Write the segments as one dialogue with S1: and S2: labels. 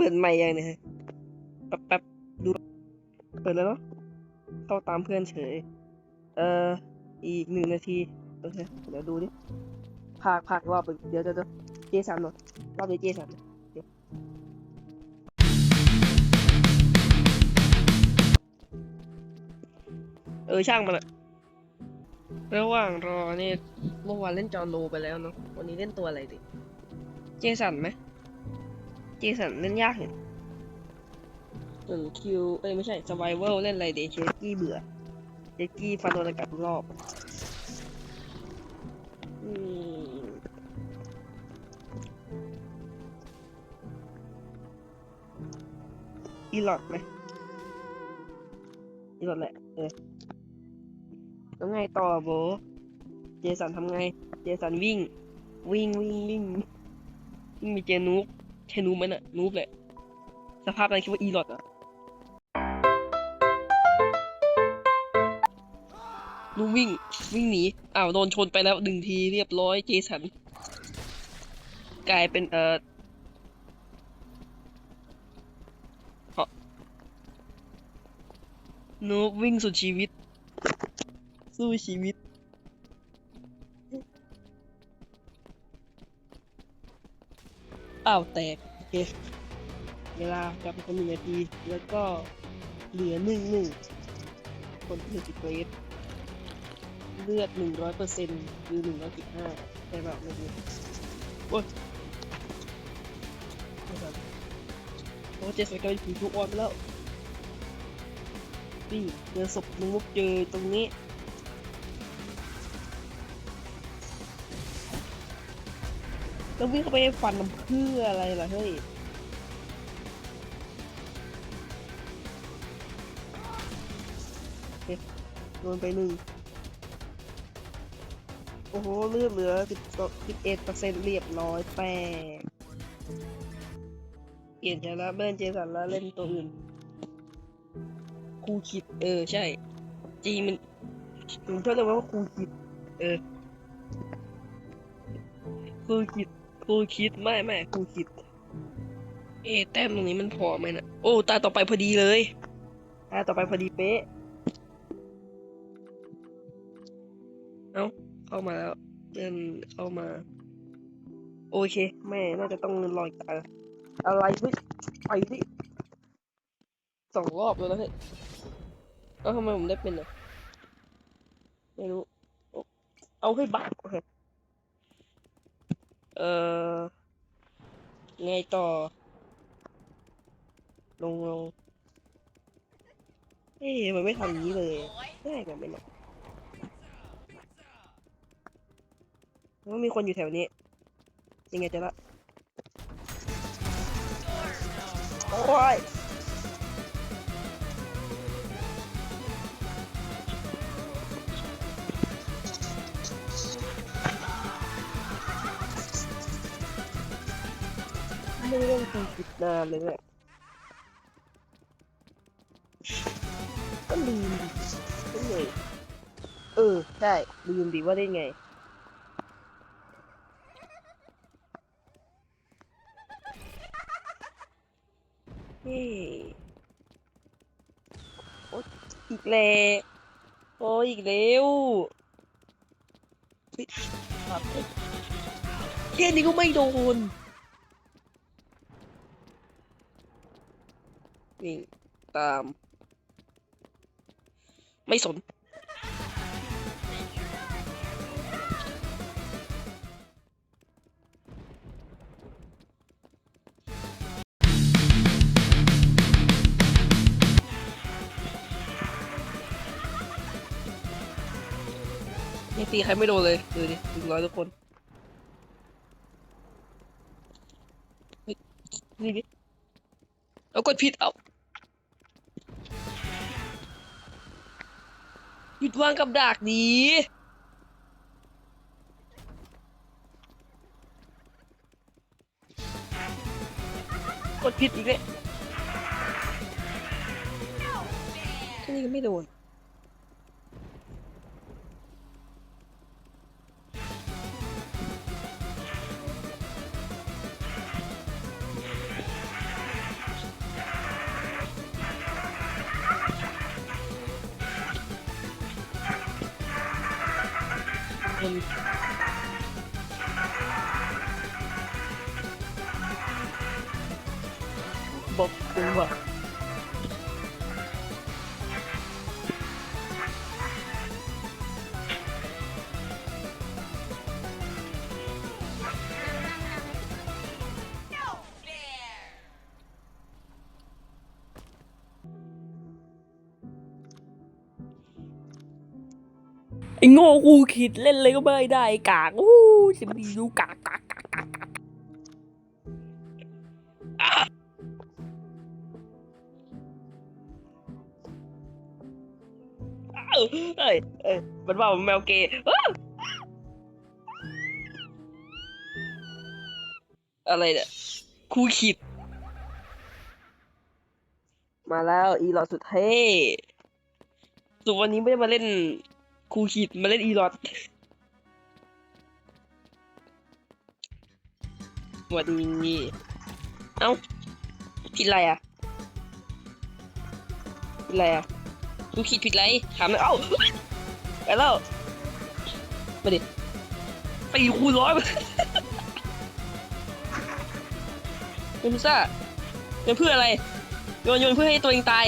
S1: ปิดใหม่ยังเนี่ยแป๊บแป๊บดู เปิดแล้วเนาะเข้าตามเพื่อนเฉย เอ่อ อีกหนึ่งนาที โอเค เดี๋ยวดูดิพากพากรอบเดี๋ยวเดี๋ยวเจสันหน่อยรอบนี้เจสันเดี๋ยวเออช่างมันอะระหว่างรอเนี่ยเมื่อวานเล่นจอห์นโลไปแล้วเนาะวันนี้เล่นตัวอะไรดิ เจสันไหม เจสันเล่นยากเนี่ยส่วนคิวเอ้ยไม่ใช่สไ i เวลเล่นอะไรดีเชสกี้เบื่อเชสกี้ฟันโดนอากาศทุกรอบอืมอีหลอดไหมอีหลอดแหละเออแล้วไงต่อโบ เจสันทำไง เจสันวิ่ง วิ่งวิ่งวิ่งวิ่งมีเจนูบ ใช่นูบไหมน่ะนูบแหละสภาพนั้นคิดว่าอีหลอดอะนูวิ่งวิ่งหนีอ้าวโดนชนไปแล้วหนึ่งทีเรียบร้อยเจสันกลายเป็นเอ่อเหานูวิ่งสุดชีวิต สู้ชีวิต อ้าวแตกโอเคเวลากลับไปคนหนึ่งนาทีแล้วก็เหลือหนึ่งหนึ่งคนที่เหลือสิบเกรดเลือดหนึ่งร้อยเปอร์เซ็นต์คือหนึ่งร้อยสิบห้าใช่เปล่าไม่รู้โอ้ยโอ้เจสกลายเป็นผีทุกออนไปแล้วนี่เจอศพนุกเจอตรงนี้ แล้ววิ่งเข้าไปฟันมันเพื่ออะไรล่ะเฮ้ยโอเคโดนไปหนึ่ง โอ้โห เลือดเหลือสิบสิบเอ็ดเปอร์เซ็นต์เรียบร้อยแปกเปลี่ยนใจแล้วไม่เล่นเจสันแล้วเล่นตัวอื่น ครูคิด เออ ใช่ จีมันผมชอบเรียกว่าครูคิด เออครูคิด ครูคิดไม่ไม่ครูคิด เอแต้มตรงนี้มันพอไหมนะโอ้ตาต่อไปพอดีเลยตาต่อไปพอดีเป๊ะเอ้าเข้ามาแล้วเดินเข้ามา โอเค แม่น่าจะต้องรออีกตาอะไรเฮ้ยไปสิสองรอบแล้วนะเฮ้ยเอ้าทำไมผมได้เป็นอะไม่รู้เอาให้บักโอ เออไงต่อ ลงลงเอ๊ะมันไม่ทำนี้เลยได้กว่าไหมเนี่ยมันมีคนอยู่แถวนี้ ยังไงจะละ โอ้ย ไม่ได้เล่นคุยกิดนานเลยเนี่ยก็ลืมดิก็เลยเออใช่ลืมดิว่าได้ไงเฮ้โอ๊ยอีกแล้วโอ้ยอีกแล้วเฮ้ยเอ้ยแค่นี้ก็ไม่โดน วิ่งตาม ไม่สนนี่ตีใครไม่โดนเลย ดูดิถึงร้อยทุกคนเฮ้ยนี่ดิเอากดผิดเอา หยุดวางกับดักดีกดผิดอีกเลยแค่นี้ก็ไม่โดน คนบ
S2: ไอ้โง่กูคิดเล่นเลยก็ไม่ได้กากอู้จะมีดูกากกากกากกากกาก
S1: เอ้ยเอ้ยเอ้ยมันว่าผมแมวเกย์อ้าวอะไรเนี่ยครูขิด มาแล้วอีหลอดสุดเท่สุดวันนี้ไม่ได้มาเล่น ครูขิดมาเล่นอีลอดสวัสดีเอ้าผิดอะไรอะผิดอะไรอะกูคิดผิดอะไรถามเลยเอ้าไปแล้วมาดิตีคูร้อยเป็นพิซซ่าเป็นเพื่ออะไรโยนโยนเพื่อให้ตัวเองตาย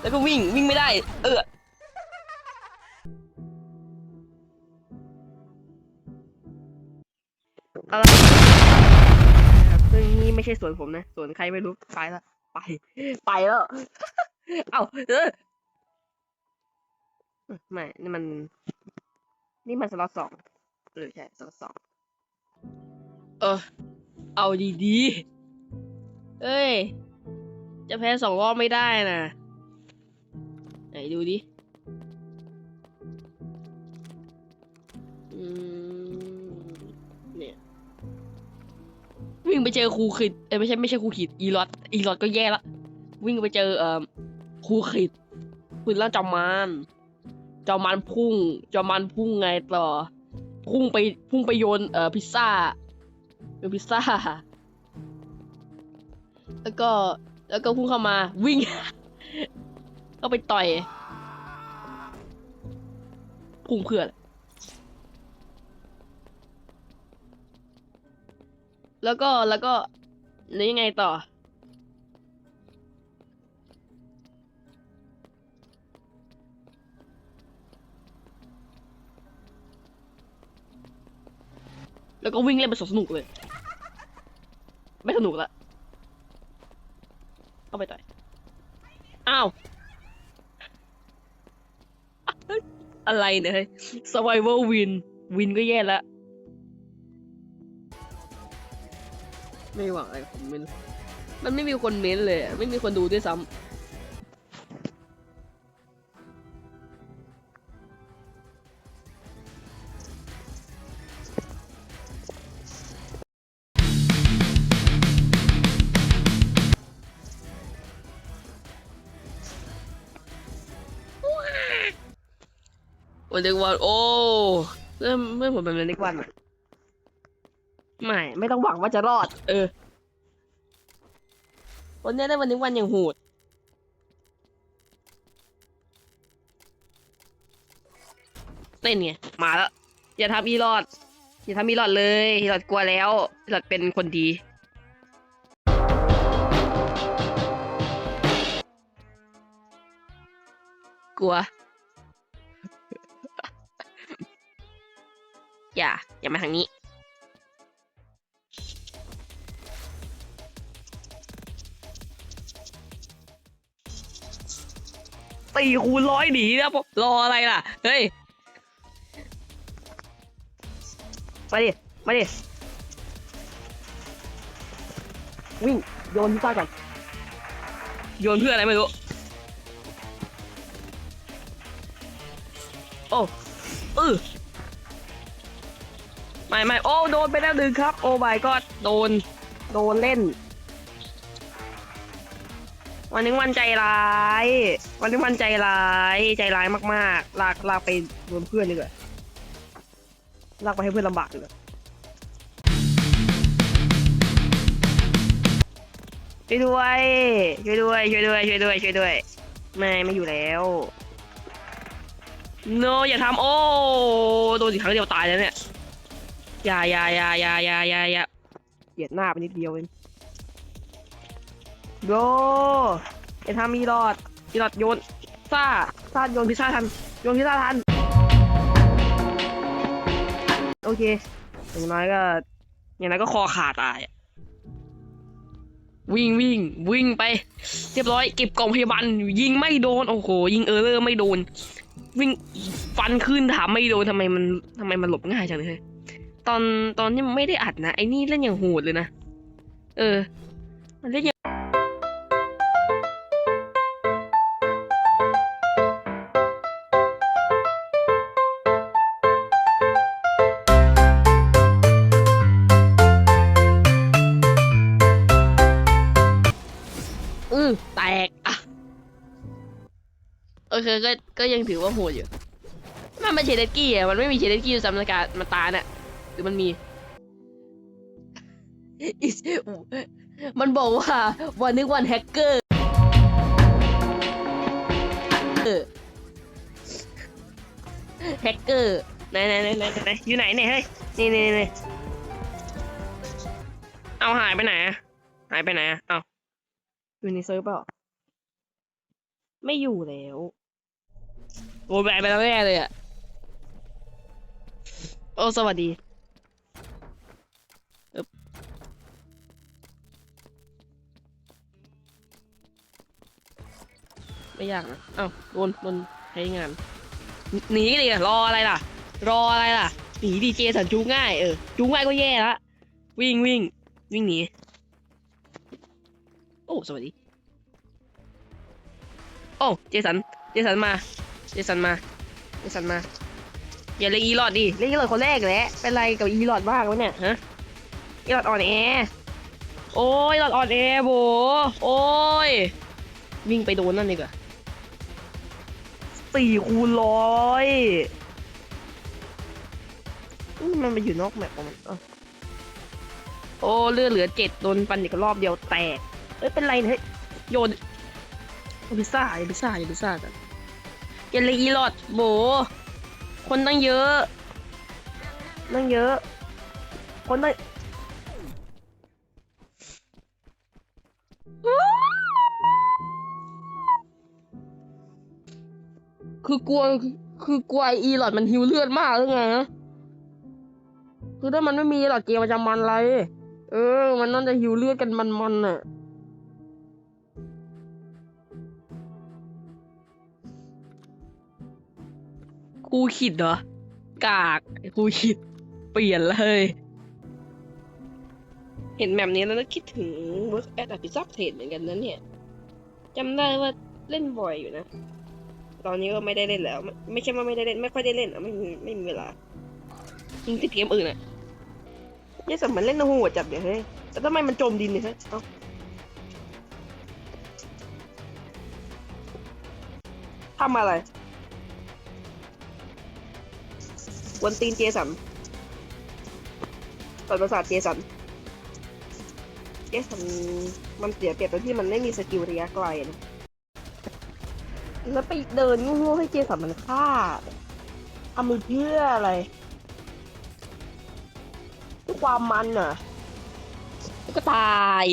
S1: แล้วก็วิ่งวิ่งไม่ได้ เออ อะไรซึ่งนี่ไม่ใช่สวนผมนะสวนใครไม่รู้ไปแล้วไป ไปแล้ว เอ้าเออไม่นี่มัน นี่มันสล็อตสองหรือใช่สล็อตสองเออ เอาดีๆเอ้ย จะแพ้สองรอบไม่ได้นะไหนดูดิ ไปเจอครูขิดเอ้ยไม่ใช่ไม่ใช่ครูขิดอีลอดอีลอดก็แย่ละวิ่งไปเจอเอ่อครูขิดคุณล่าจอมมานจอมันพุ่งจอมันพุ่งไงต่อ พุ่งไปพุ่งไปโยนเอ่อพิซซ่าโยนพิซซ่า แล้วก็แล้วก็พุ่งเข้ามาวิ่ง ก็ไปต่อย พุ่งเพื่อน แล้วก็แล้วก็แล้วยังไงต่อ แล้วก็วิ่งเล่นไปสนุกเลย ไม่สนุกละเอาไปต่อยอ้าวอะไรเนี่ยเฮ้ย survival win win ก็แย่ละ ไม่หวังอะไรผมไม่รู้มันไม่มีคนเม้นเลยไม่มีคนดูด้วยซ้ำวันเด็กวันโอ้เริ่มเริ่มผมเป็นวันเด็กวันอะ ไม่ไม่ต้องหวังว่าจะรอด เออ วันนี้ได้วันนี้วันอย่างโหดเต้นไงมาแล้ว อย่าทำอีรอด อย่าทำอีรอดเลยอีรอดกลัวแล้วอีรอดเป็นคนดี กลัว อย่า อย่ามาทางนี้ ตีคูณร้อยหนีนะผมรออะไรล่ะ เฮ้ย มาดิ มาดิ วิ่งโยนพิซซ่าก่อน โยนเพื่ออะไรไม่รู้ โอ้เออไม่ไม่โอ้ โดนไปแล้วหนึ่งครับ โอ้ my god โดน โดนเล่น วันนี้วันใจร้าย วันนี้วันใจร้ายใจร้ายมากๆ ลากลากไปโดนเพื่อนดีกว่าลากไปให้เพื่อนลำบากดีกว่าช่วยด้วยช่วยด้วยช่วยด้วยช่วยด้วยช่วยด้วย ไม่ไม่อยู่แล้ว โนอย่าทำโอ้โดนอีกครั้งเดียวตายแล้วเนี่ยอย่าอย่าอย่าอย่าอย่าอย่าอย่าเหยียดหน้าไปนิดเดียวเองโยไอ้ทำอีหลอด อีหลอดโยนซ่าซ่าโยนพิซซ่าทันโยนพิซซ่าทัน โอเคอย่างน้อยก็ อย่างน้อยก็คอขาดตายอะวิ่งวิ่งวิ่งไป เรียบร้อยเก็บกล่องพยาบาลยิงไม่โดน โอ้โห ยิงเออร์เลอร์ไม่โดน วิ่งฟันขึ้นถามไม่โดนทำไมมันทำไมมันหลบง่ายจังเลยตอนตอนที่ไม่ได้อัดนะไอ้นี่เล่นอย่างโหดเลยนะ เออ มันเล่นอย่าง โอเคก็ก็ยังถือว่าโหดอยู่ มันเป็นเชเดกี้อะมันไม่มีเชเดกี้อยู่ซ้ำในการมาตาเนี่ยหรือมันมีมันบอกว่าวันนึกวันแฮกเกอร์แฮกเกอร์ไหนไหนไหนไหนไหนอยู่ไหนเนี่ยเฮ้ยนี่นี่นี่เอาหายไปไหนอะหายไปไหนอะเอาอยู่ในเซิร์ฟเปล่าไม่อยู่แล้ว โอ้แบนไปแล้วแน่เลยอะโอ้ สวัสดีไม่ยากนะเอ้าโดนโดนใช้งาน หนีดิรออะไรล่ะ รออะไรล่ะ หนีดีเจสันจูงง่ายเออ จูงง่ายก็แย่ละ วิ่งวิ่งวิ่งหนี โอ้ สวัสดี โอ้ เจสัน เจสันมา เจสันมาเจสันมา อย่าเรียกอีหลอดดิเรียกอีหลอดคนแรกแหละ เป็นไรกับอีหลอดบ้างวะเนี่ยฮะ อีหลอดอ่อนแอ โอ้ยอีหลอดอ่อนแอโบโอ้ย วิ่งไปโดนนั่นดีกว่าสี่คูณร้อยนี่มันไปอยู่นอกแมปของมันเอ้าโอ้เลือดเหลือเจ็ดโดนปันอีกรอบเดียวแตก เอ้ยเป็นไรเนี่ยเฮ้ยโยนเอาพิซซ่าอย่าพิซซ่าอย่าพิซซ่ากัน อย่าเรียกอีหลอดโบ คนตั้งเยอะตั้งเยอะ คนตั้งคือกลัวคือกลัวไอ้อีหลอดมันหิวเลือดมากหรือไงฮะคือถ้ามันไม่มีหลอดเกมมันจะมันอะไร เออ มันน่าจะหิวเลือดกันมันๆน่ะ ครูขิดเหรอ กากไอ้ครูขิด เปลี่ยนเลย เห็นแบบนี้แล้วคิดถึง Work at a Pizza p l a c e เหมือนกันนะเนี่ยจำได้ว่าเล่นบ่อยอยู่นะ ตอนนี้ก็ไม่ได้เล่นแล้ว ไม่ใช่ว่าไม่ได้เล่น ไม่ค่อยได้เล่นอะไม่มีไม่มีเวลายิงติดเกมอื่นอะเนี่ยสมันเล่นโหดจับเดี๋ยวเฮ้ยแต่ทำไมมันจมดินเนี่ยฮ้ยเอ้าทำอะไร วนตีนเจสันเปิดประสาทเจสัน เจสันมันเสียเปรียบตรงที่มันไม่มีสกิลระยะไกลนะแล้วไปเดินงูๆให้เจสันมันฆ่าทำมือเพื่ออะไรเพื่อความมันอะแล้วก็ตาย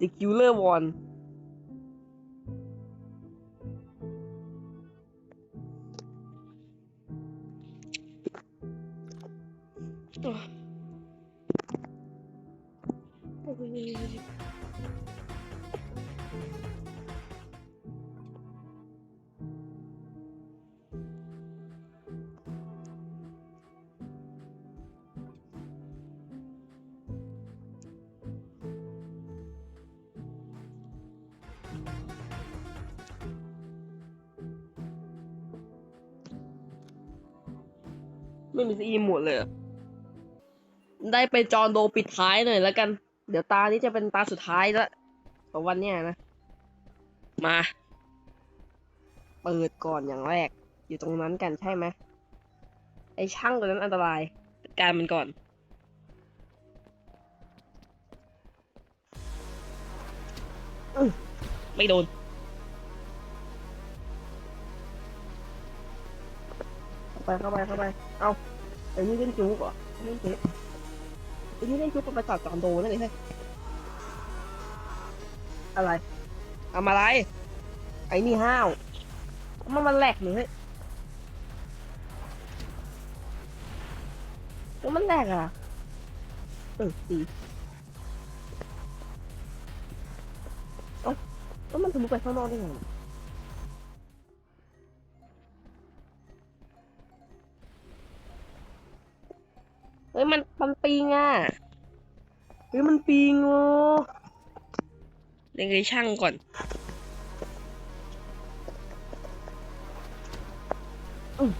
S1: The Killer One ไม่มีซีอีหมดเลยเหรอ ได้ไปจอนโดปิดท้ายหน่อยแล้วกัน เดี๋ยวตานี้จะเป็นตาสุดท้ายแล้วของวันเนี้ยนะ มา เปิดก่อนอย่างแรก อยู่ตรงนั้นกันใช่ไหมไอช่างตัวนั้นอันตรายจัดการมันก่อนอื้อไม่โดนไปเข้าไปเข้าไป เอาไอ้นี่เล่นจุกเหรอเล่นเจ๊ไอ้นี่เล่นจุกเป็นประสาทจอนโดนั่นเองเฮ้ยอะไรทำอะไร ไอ้นี่ห้าว มันมันแหลกหรือเฮ้ยแล้วมันแหลกอะเออดีเอ้าแล้วมันทะลุไปข้างนอกได้ไง เฮ้ยมันมันปิงอะเฮ้ยมันปิงโอ้เดี๋ยวไงช่างก่อนอืม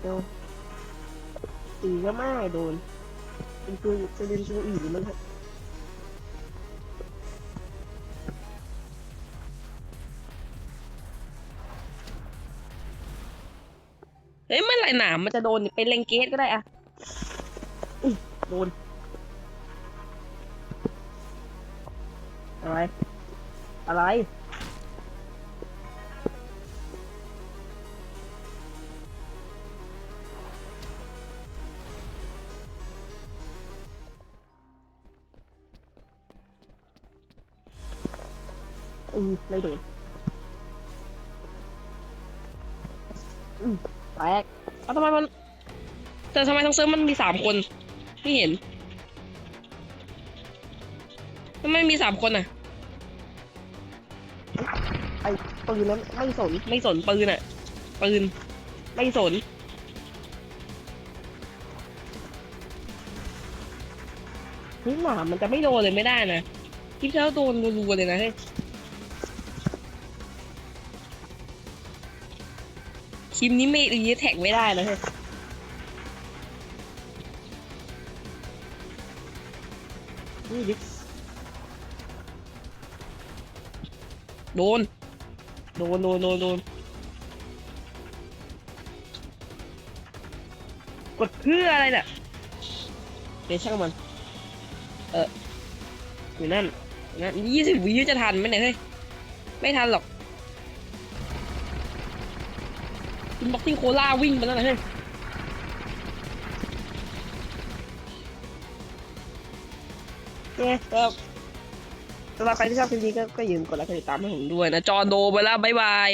S1: เดี๋ยวตีก็ไม่โดนเป็นตัวจะเป็นตัวอื่นหรือมัน เถอะเฮ้ยเมื่อไหร่หนามมันจะโดนเป็นเลงเกตก็ได้อะโดนอะไร อะไร อืมไม่โดนอืมแตก เอาทำไมมัน แต่ทำไมทั้งเซิร์ฟมันมีสามคน ไม่เห็นทำไมมีสามคนอะ ไอ้ปืนนั้นไม่สนไม่สนปืนอะ ปืน ไม่สน นี่หมามันจะไม่โดนเลยไม่ได้นะคลิปแล้วโดนรัวๆเลยนะเฮ้ย คลิปนี้ไม่รีแท็กไม่ได้นะเฮ้ยนี่ดิโดน โดน โดน โดน โดน กดเพื่ออะไรเนี่ยเดี๋ยวช่างมัน เอออยู่นั่นอยู่นั่นยี่สิบวิจะทันไหมเนี่ยเฮ้ย ไม่ทันหรอก บ็อกซิ่งโคล่าวิ่งไปแล้วนะเฮ้ยครับสำหรับใครที่ชอบคลิปนี้ก็ก็อย่าลืมกดไลค์กดติดตามให้ผมด้วยนะ จอโดไปแล้ว บ๊ายบาย